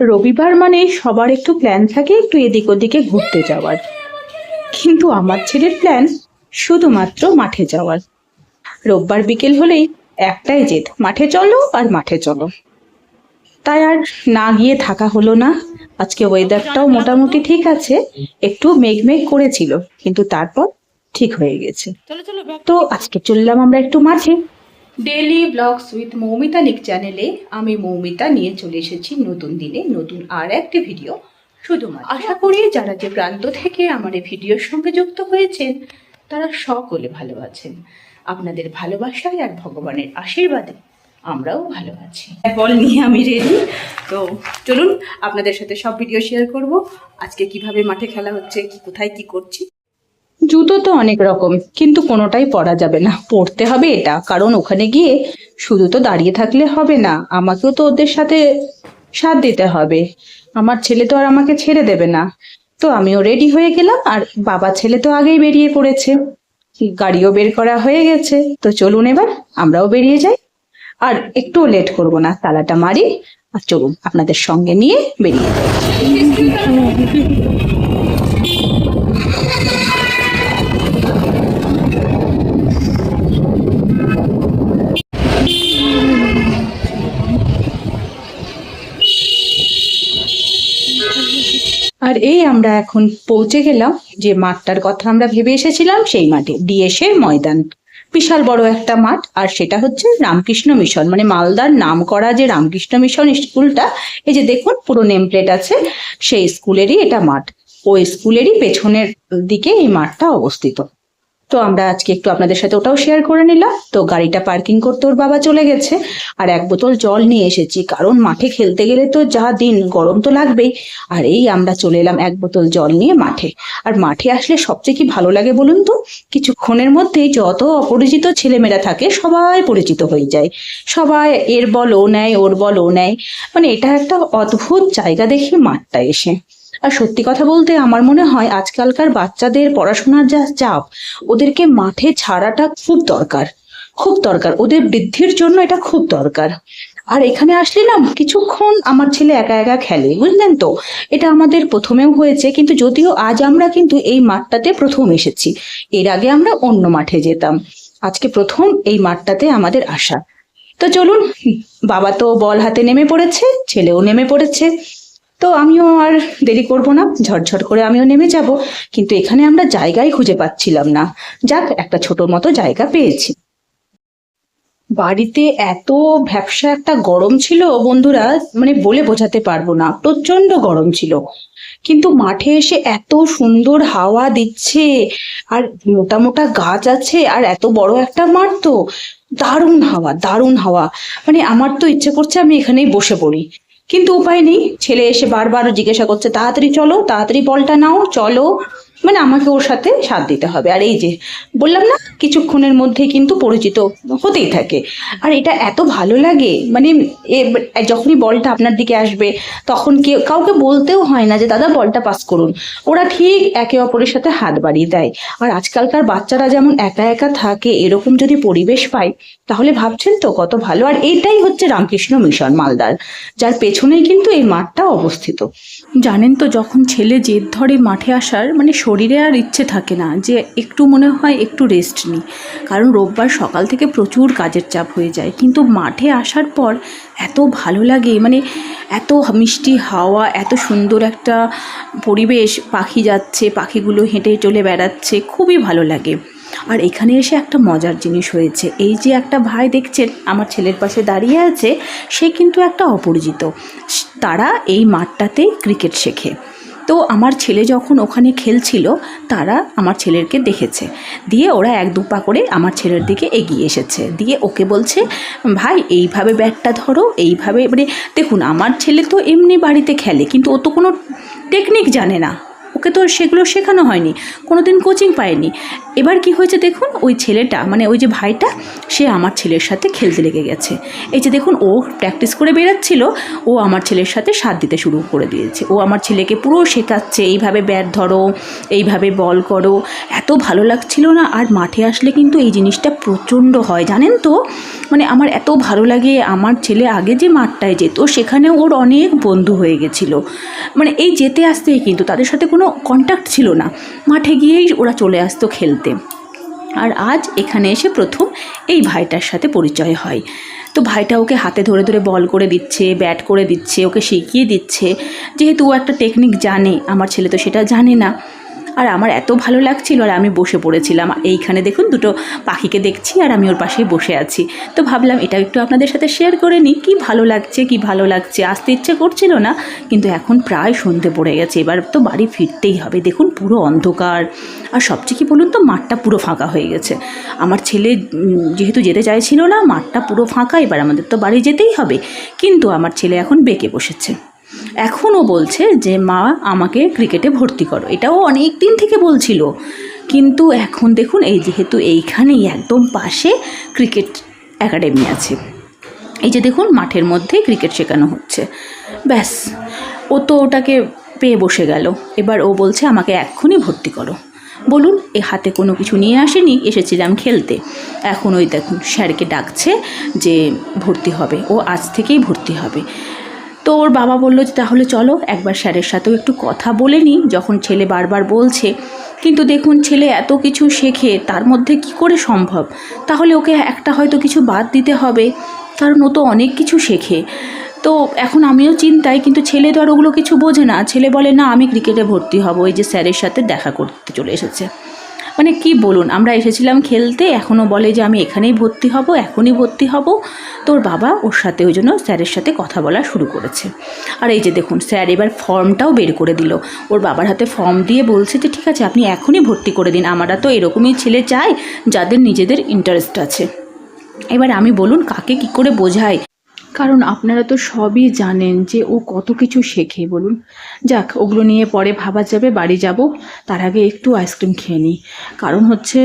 রবিবার মানে সবার একটু প্ল্যান থাকে একটু এদিক ওদিকে ঘুরতে যাওয়ার। কিন্তু আমার ছেলের প্ল্যান শুধুমাত্র মাঠে যাওয়ার। রোববার বিকেল হলেই একটাই জেদ মাঠে চলো আর মাঠে চলো। তাই আর না গিয়ে থাকা হলো না। আজকে ওয়েদারটাও মোটামুটি ঠিক আছে একটু মেঘমেঘ মেঘ করেছিল কিন্তু তারপর ঠিক হয়ে গেছে। তো আজকে চললাম আমরা একটু মাঠে। ডেলি ব্লগস উইথ মৌমিতা নিক চ্যানেলে আমি মৌমিতা নিয়ে চলে এসেছি নতুন দিনে নতুন আর একটি ভিডিও শুধুমাত্র আশা করি যারা যে প্রান্ত থেকে আমার এই ভিডিওর সঙ্গে যুক্ত হয়েছেন তারা সকলে ভালো আছেন। আপনাদের ভালোবাসায় আর ভগবানের আশীর্বাদে আমরাও ভালো আছি। বল নিয়ে আমি রেডি তো চলুন আপনাদের সাথে সব ভিডিও শেয়ার করব। আজকে কীভাবে মাঠে খেলা হচ্ছে কি কোথায় কি করছি জুতো তো অনেক রকম, কিন্তু কোনোটাই পরা যাবে না। পরতে হবে এটা, কারণ ওখানে গিয়ে শুধু তো দাঁড়িয়ে থাকলে হবে না, আমাকেও তো ওদের সাথে সাথ দিতে হবে। আমার ছেলে তো আর আমাকে ছেড়ে দেবে না। তো আমিও রেডি হয়ে গেলাম, আর বাবা ছেলে তো আগেই বেরিয়ে পড়েছে। গাড়িও বের করা হয়ে গেছে, তো চলুন এবার, আমরাও বেরিয়ে যাই। আর একটু লেট করব না, তালাটা মারি, আর চলুন আপনাদের সঙ্গে নিয়ে বেরিয়ে যাই। আর এই আমরা এখন পৌঁছে গেলাম যে মাঠটার কথা আমরা ভেবে এসেছিলাম, সেই মাঠে ডিএসের ময়দান। বিশাল বড় একটা মাঠ, আর সেটা হচ্ছে রামকৃষ্ণ মিশন। মানে মালদার নাম করা যে রামকৃষ্ণ মিশন স্কুলটা, এই যে দেখুন পুরো নেম প্লেট আছে, সেই স্কুলেরই এটা মাঠ। ওই স্কুলেরই পেছনের দিকে এই মাঠটা অবস্থিত। তো আমরা আজকে একটু আপনাদের সাথে ওটাও শেয়ার করে নিলাম। তো গাড়িটা পার্কিং করতে ওর বাবা চলে গেছে। আর এক বোতল জল নিয়ে এসেছি, কারণ মাঠে খেলতে গেলে তো যা দিন, গরম তো লাগবেই। আর এই আমরা চলে এলাম এক বোতল জল নিয়ে মাঠে। আর মাঠে আসলে সবচেয়ে কি ভালো লাগে বলুন তো? কিছুক্ষণের মধ্যেই যত অপরিচিত ছেলেমেয়েরা থাকে, সবাই পরিচিত হয়ে যায়। সবাই এর বল ও নেয়, ওর বল ও নেয়। মানে এটা একটা অদ্ভুত জায়গা দেখি মাঠটা এসে। আর সত্যি কথা বলতে আমার মনে হয় আজকালকার বাচ্চাদের পড়াশোনার যা চাপ, ওদেরকে মাঠে ছাড়াটা খুব দরকার খুব দরকার। ওদের বৃদ্ধির জন্য এটা খুব দরকার। আর এখানে আসলে না, কিছুক্ষণ আমার ছেলে একা একা খেলে, বুঝলেন তো? এটা আমাদের প্রথমেও হয়েছে, কিন্তু যদিও আজ আমরা কিন্তু এই মাঠটাতে প্রথম এসেছি। এর আগে আমরা অন্য মাঠে যেতাম। আজকে প্রথম এই মাঠটাতে আমাদের আসা। তো চলুন, বাবা তো বল হাতে নেমে পড়েছে, ছেলেও নেমে পড়েছে। তো আমিও আর দেরি করব না ঝটঝট করে আমিও নেমে যাব, কিন্তু এখানে আমরা জায়গাই খুঁজে পাচ্ছিলাম না। যাক, একটা ছোট মতো জায়গা পেয়েছি। বাড়িতে এত ভ্যাবসা একটা গরম ছিল, বন্ধুরা মানে বলে বোঝাতে পারব না প্রচণ্ড গরম ছিল। কিন্তু মাঠে এসে এত সুন্দর হাওয়া দিচ্ছে, আর মোটা মোটা গাছ আছে, আর এত বড় একটা মাঠ তো, দারুণ হাওয়া দারুণ হাওয়া। মানে আমার তো ইচ্ছে করছে আমি এখানেই বসে পড়ি। কিন্তু উপায় নেই। ছেলে এসে বারবার জিজ্ঞাসা করছে তাড়াতাড়ি চলো তাড়াতাড়ি বলটা নাও চলো। মানে আমাকে ওর সাথে সাথ দিতে হবে। আর এই যে বললাম না, কিছুক্ষণের মধ্যে কিন্তু পরিচিত হতেই থাকে। আর এটা এত ভালো লাগে মানে যখনই বলটা আপনার দিকে আসবে, তখন কেউ কাউকে বলতেও হয় না যে, দাদা, বলটা পাস করুন। ওরা ঠিক একে অপরের সাথে হাত বাড়িয়ে দেয়। আর আজকালকার বাচ্চারা যেমন একা একা থাকে, এরকম যদি পরিবেশ পায়, তাহলে ভাবছেন তো কত ভালো। আর এটাই হচ্ছে রামকৃষ্ণ মিশন মালদার, যার পেছনেই কিন্তু এই মাঠটা অবস্থিত। জানেন তো, যখন ছেলে জেদ ধরে মাঠে আসার মানে শরীরে আর ইচ্ছে থাকে না যে একটু মনে হয় একটু রেস্ট নিই। কারণ রোববার সকাল থেকে প্রচুর কাজের চাপ হয়ে যায়। কিন্তু মাঠে আসার পর এত ভালো লাগে মানে এত মিষ্টি হাওয়া, এত সুন্দর একটা পরিবেশ, পাখি যাচ্ছে, পাখিগুলো হেঁটে চলে বেড়াচ্ছে, খুবই ভালো লাগে। আর এখানে এসে একটা মজার জিনিস হয়েছে। এই যে একটা ভাই দেখছেন, আমার ছেলের পাশে দাঁড়িয়ে আছে, সে কিন্তু একটা অপরিচিত। তারা এই মাঠটাতেই ক্রিকেট শেখে। তো আমার ছেলে যখন ওখানে খেলছিল, তারা আমার ছেলেরকে দেখেছে। দিয়ে ওরা এক দুপা করে আমার ছেলের দিকে এগিয়ে এসেছে। দিয়ে ওকে বলছে, ভাই, এইভাবে ব্যাটটা ধরো, এইভাবে মানে দেখুন, আমার ছেলে তো এমনি বাড়িতে খেলে, কিন্তু ও তো কোনো টেকনিক জানে না। ওকে তো সেগুলো শেখানো হয়নি কোনো দিন কোচিং পায়নি। এবার কি হয়েছে দেখুন, ওই ছেলেটা মানে ওই যে ভাইটা, সে আমার ছেলের সাথে খেলতে লেগে গেছে। এই যে দেখুন, ও প্র্যাকটিস করে বেরাচ্ছিল, ও আমার ছেলের সাথে সাথ দিতে শুরু করে দিয়েছে। ও আমার ছেলেকে পুরো শেখাচ্ছে, এইভাবে ব্যাট ধরো, এইভাবে বল করো, এত ভালো লাগছিল না। আর মাঠে আসলে কিন্তু এই জিনিসটা প্রচণ্ড হয়, জানেন তো? মানে আমার এত ভালো লাগে, আমার ছেলে আগে যে মাঠটায় যেত, সেখানে ওর অনেক বন্ধু হয়ে গেছিল। মানে এই যেতে আসতেই কিন্তু তাদের সাথে কোনো কন্ট্যাক্ট ছিল না। মাঠে গিয়েই ওরা চলে আসতো খেলতে। আর আজ এখানে এসে প্রথম এই ভাইটার সাথে পরিচয় হয়। তো ভাইটা ওকে হাতে ধরে ধরে বল করে দিচ্ছে ব্যাট করে দিচ্ছে, ওকে শিখিয়ে দিচ্ছে। যেহেতু ও একটা টেকনিক জানে, আমার ছেলে তো সেটা জানে না। আর আমার এত ভালো লাগছিল আর আমি বসে পড়েছিলাম। এইখানে দেখুন দুটো পাখিকে দেখছি আর আমি ওর পাশেই বসে আছি। তো ভাবলাম এটা একটু আপনাদের সাথে শেয়ার করে নিই। কী ভালো লাগছে, কি ভালো লাগছে? আসতে ইচ্ছে করছিল না, কিন্তু এখন প্রায় সন্ধে পড়ে গেছে। এবার তো বাড়ি ফিরতেই হবে। দেখুন পুরো অন্ধকার। আর সবচেয়ে কি বলুন তো, মাঠটা পুরো ফাঁকা হয়ে গেছে। আমার ছেলে যেহেতু যেতে চাইছিল না, মাঠটা পুরো ফাঁকা, এবার আমাদের তো বাড়ি যেতেই হবে। কিন্তু আমার ছেলে এখন বেঁকে বসেছে। এখনও বলছে যে, মা, আমাকে ক্রিকেটে ভর্তি করো। এটাও অনেক দিন থেকে বলছিল। কিন্তু এখন দেখুন, এই যেহেতু এইখানেই একদম পাশে ক্রিকেট একাডেমি আছে। এই যে দেখুন, মাঠের মধ্যেই ক্রিকেট শেখানো হচ্ছে। ব্যাস, ও তো ওটাকে পেয়ে বসে গেল। এবার ও বলছে, আমাকে এক্ষুনি ভর্তি করো। বলুন, এ হাতে কোনো কিছু নিয়ে আসেনি, এসেছিলাম খেলতে। এখন ওই দেখুন, স্যারকে ডাকছে যে, ভর্তি হবে। ও আজ থেকেই ভর্তি হবে। তো ওর বাবা বলল যে, তাহলে চলো, একবার স্যারের সাথেও একটু কথা বলে নিই। যখন ছেলে বারবার বলছে, কিন্তু দেখুন ছেলে, এত কিছু শেখে, তার মধ্যে কি করে সম্ভব? তাহলে ওকে একটা হয়তো কিছু বাদ দিতে হবে, কারণ ও তো অনেক কিছু শেখে। তো এখন আমিও চিন্তায়, কিন্তু ছেলে তো আর ওগুলো কিছু বোঝে না। ছেলে বলে, না, আমি ক্রিকেটে ভর্তি হব। এই যে স্যারের সাথে দেখা করতে চলে এসেছে। মানে কি বলুন, আমরা এসেছিলাম খেলতে এখনও বলে যে আমি এখানেই ভর্তি হব, এখনই ভর্তি হব। তোর বাবা ওর সাথে ওই জন্য স্যারের সাথে কথা বলা শুরু করেছে। আর এই যে দেখুন, স্যার এবার ফর্মটাও বের করে দিল। ওর বাবার হাতে ফর্ম দিয়ে বলছে যে, ঠিক আছে, আপনি এখনই ভর্তি করে দিন, আমরা তো এরকমই ছেলে চাই যাদের নিজেদের ইন্টারেস্ট আছে। এবার আমি বলুন, কাকে কি করে বোঝাই কারণ আপনারা তো সবই জানেন যে ও কত কিছু শেখে, বলুন। যাক, ওগুলো নিয়ে পরে ভাবা যাবে, বাড়ি যাব। তার আগে একটু আইসক্রিম খেয়ে নিই। কারণ হচ্ছে,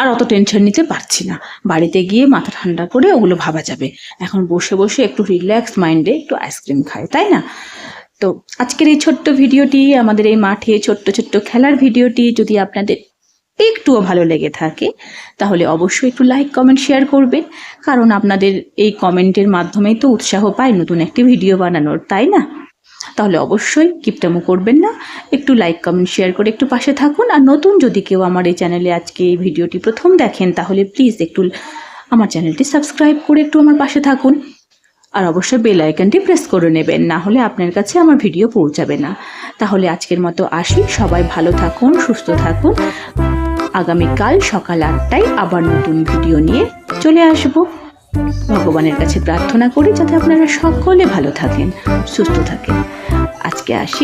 আর অত টেনশন নিতে পারছি না। বাড়িতে গিয়ে মাথা ঠান্ডা করে ওগুলো ভাবা যাবে। এখন বসে বসে একটু রিল্যাক্স মাইন্ডে একটু আইসক্রিম খায় তাই না? তো আজকের এই ছোট্ট ভিডিওটি, আমাদের এই মাঠে ছোট্ট ছোট্ট খেলার ভিডিওটি, যদি আপনাদের একটুও ভালো লেগে থাকে, তাহলে অবশ্যই একটু লাইক কমেন্ট শেয়ার করবেন। কারণ আপনাদের এই কমেন্টের মাধ্যমেই তো উৎসাহ পাই নতুন একটি ভিডিও বানানোর, তাই না? তাহলে অবশ্যই কিপটামো করবেন না, একটু লাইক কমেন্ট শেয়ার করে একটু পাশে থাকুন। আর নতুন যদি কেউ আমার এই চ্যানেলে আজকে এই ভিডিওটি প্রথম দেখেন, তাহলে প্লিজ একটু আমার চ্যানেলটি সাবস্ক্রাইব করে একটু আমার পাশে থাকুন। আর অবশ্যই বেল আইকনটি প্রেস করে নেবেন, না হলে আপনার কাছে আমার ভিডিও পৌঁছাবে না। তাহলে আজকের মতো আসি, সবাই ভালো থাকুন, সুস্থ থাকুন। আগামীকাল সকাল আটটায় আবার নতুন ভিডিও নিয়ে চলে আসব। ভগবানের কাছে প্রার্থনা করি যাতে আপনারা সকলে ভালো থাকেন, সুস্থ থাকেন। আজকে আসি